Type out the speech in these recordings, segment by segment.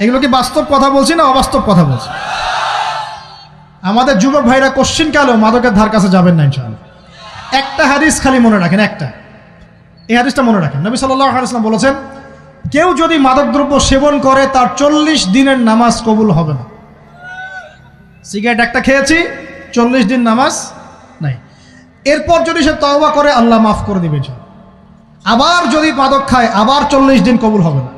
এগুলো কি বাস্তব কথা বলছি না অবাস্তব কথা বলছি? আমাদের যুবক ভাইরা কোশ্চিন কালেও মাদকের ধার কাছে যাবেন না ইনশাআল্লাহ। একটা হাদিস খালি মনে রাখেন, একটা। এই হাদিসটা মনে রাখেন। নবী সাল্লাহ আলাইসলাম বলেছেন, কেউ যদি মাদকদ্রব্য সেবন করে, তার চল্লিশ দিনের নামাজ কবুল হবে না। সিগারেট একটা খেয়েছি, চল্লিশ দিন নামাজ নাই। এরপর যদি সে তওবা করে, আল্লাহ মাফ করে দিবে। আবার যদি মাদক খায়, আবার চল্লিশ দিন কবুল হবে না।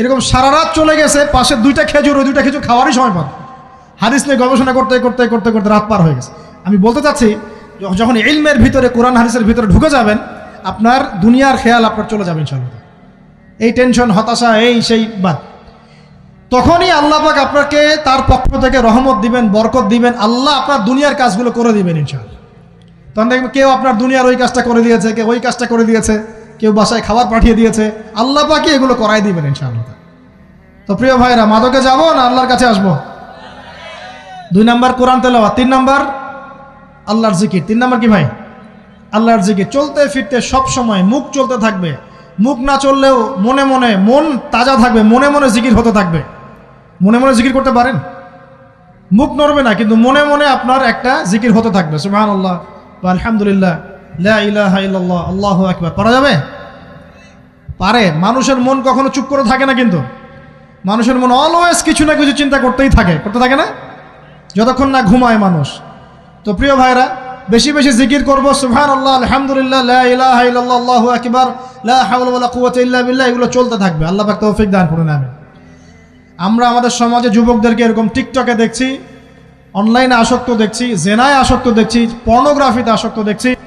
এরকম সারা রাত চলে গেছে, পাশে দুইটা খেজুর, ওই দুইটা খেজুর খাওয়ারই সময় পান। হাদিস নিয়ে গবেষণা করতে করতে করতে করতে রাত পার হয়ে গেছে। আমি বলতে চাচ্ছি যখন ইলমের ভিতরে, কোরআন হাদিসের ভিতরে ঢুকে যাবেন, আপনার দুনিয়ার খেয়াল আপনার চলে যাবেন ইনশাআল্লাহ। এই টেনশন, হতাশা, এই সেই বাদ। তখনই আল্লাহ পাক আপনাকে তার পক্ষ থেকে রহমত দিবেন, বরকত দিবেন, আল্লাহ আপনার দুনিয়ার কাজগুলো করে দিবেন ইনশাআল্লাহ। তখন দেখবেন কেউ আপনার দুনিয়ার ওই কাজটা করে দিয়েছে, কেউ ওই কাজটা করে দিয়েছে। কেউ বাসায় খাবার পাঠিয়ে দিয়েছে, আল্লাহ পাকি এগুলো করাই দিবেন ইনশাআল্লাহ। তো প্রিয় ভাইরা, মাদকে যাব না আল্লাহর কাছে আসব? দুই নাম্বার কোরআন তেলাওয়া তিন নাম্বার আল্লাহর জিকির। তিন নাম্বার কি ভাই? আল্লাহর জিকির। চলতে ফিরতে সব সময় মুখ চলতে থাকবে। মুখ না চললেও মনে মনে মন তাজা থাকবে, মনে মনে জিকির হতে থাকবে। মনে মনে জিকির করতে পারেন? মুখ নড়বে না, কিন্তু মনে মনে আপনার একটা জিকির হতে থাকবে। সুবহান আল্লাহ বা আলহামদুলিল্লাহ। আল্লাহু আকবার। পারা যাবে? পারে। মানুষের মন কখনো চুপ করে থাকে না কিন্তু। মানুষের মন অলওয়েজ কিছু না কিছু চিন্তা করতেই থাকে। করতে থাকে না? যতক্ষণ না ঘুমায় মানুষ। তো প্রিয় ভাইরা বেশি বেশি জিকির করব। সুবহান আল্লাহ আলহামদুলিল্লাহ কুওয়াতা ইল্লা এগুলো চলতে থাকবে। আল্লাহ পাক তৌফিক দান করুন, আমিন। আমরা আমাদের সমাজে যুবকদেরকে এরকম টিকটকে দেখছি, অনলাইনে আসক্ত দেখছি, জেনায় আসক্ত দেখছি, পর্নোগ্রাফিতে আসক্ত দেখছি।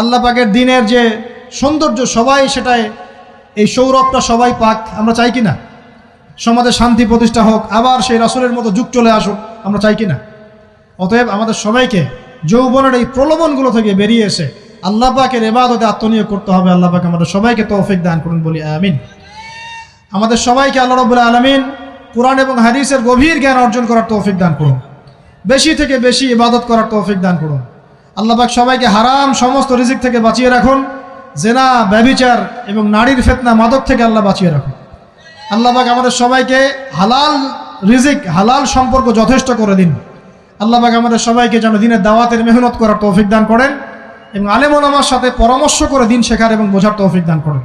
আল্লাহ পাকের দিনের যে সৌন্দর্য সবাই সেটাই, এই সৌরভটা সবাই পাক, আমরা চাই কি না? সমাজে শান্তি প্রতিষ্ঠা হোক, আবার সেই রাসুলের মতো যুগ চলে আসুক, আমরা চাই কি না? অতএব আমাদের সবাইকে যৌবনের এই প্রলোভনগুলো থেকে বেরিয়ে এসে আল্লাহ পাকের এবাদতে আত্মনিয়োগ করতে হবে। আল্লাহ পাক আমাদের সবাইকে তৌফিক দান করুন, বলি আমিন। আমাদের সবাইকে আল্লাহ রবুল্লা আলমিন কোরআন এবং হাদিসের গভীর জ্ঞান অর্জন করার তৌফিক দান করুন। বেশি থেকে বেশি ইবাদত করার তৌফিক দান করুন। আল্লাহ পাক সবাইকে হারাম সমস্ত রিজিক থেকে বাঁচিয়ে রাখুন, জেনা ব্যবিচার এবং নারীর ফেতনা, মাদক থেকে আল্লাহ বাঁচিয়ে রাখুন। আল্লাহবাক আমাদের সবাইকে হালাল রিজিক, হালাল সম্পর্ক যথেষ্ট করে দিন। আল্লাহবাক আমাদের সবাইকে যেন দিনের দাওয়াতের মেহনত করার তৌফিক দান করেন এবং আলেমন আমার সাথে পরামর্শ করে দিন শেখার এবং বোঝার তৌফিক দান করেন।